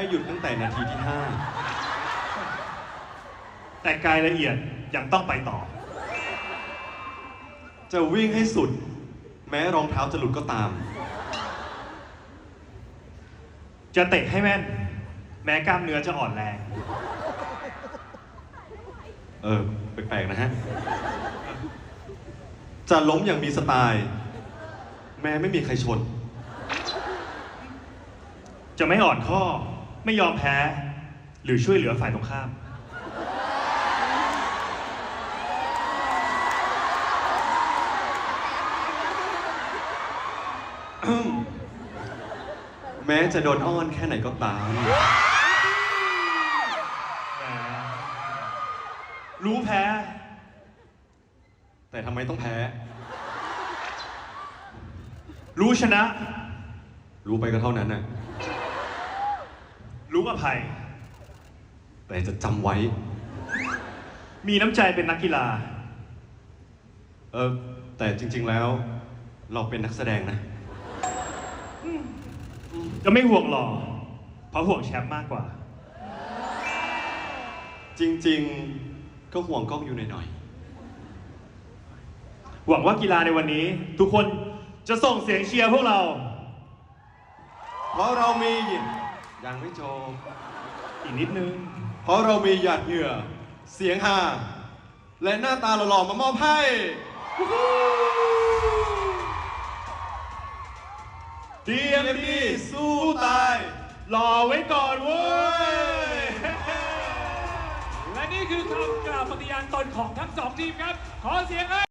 ให้หยุดตั้งแต่นาทีที่ห้าแต่กายละเอียดยังต้องไปต่อ จะวิ่งให้สุด แม้รองเท้าจะหลุดก็ตาม จะเตะให้แม่น แม้กล้ามเนื้อจะอ่อนแรง เออ แปลกๆนะฮะ จะล้มอย่างมีสไตล์ แม้ไม่มีใครชนจะไม่อ่อนข้อ ไม่ยอมแพ้ หรือช่วยเหลือฝ่ายตรงข้าม แม้จะโดนอ้อนแค่ไหนก็ตาม รู้แพ้ แต่ทำไมต้องแพ้ รู้ชนะ รู้ไปก็เท่านั้นน่ะ อภัย แต่จะจำไว้ มีน้ำใจเป็นนักกีฬา เออแต่จริง ๆแล้ว เราเป็นนักแสดงนะ จะไม่ห่วงหล่อเพราะห่วงแชมป์มากกว่า จริง ๆ ก็ห่วงกล้องอยู่หน่อยหวังว่ากีฬาในวันนี้ ทุกคนจะส่งเสียงเชียร์พวกเราๆเพราะเรามี ยังไม่จบอีกนิดนึง เพราะเรามีหยาดเหงื่อ เสียงฮาและหน้าตาหล่อๆมามอบให้เตรียมดีสู้ตายรอไว้ก่อนเว้ย และนี่คือคำกล่าวปฏิญาณตนของทั้งสองทีมครับ ขอเสียงให้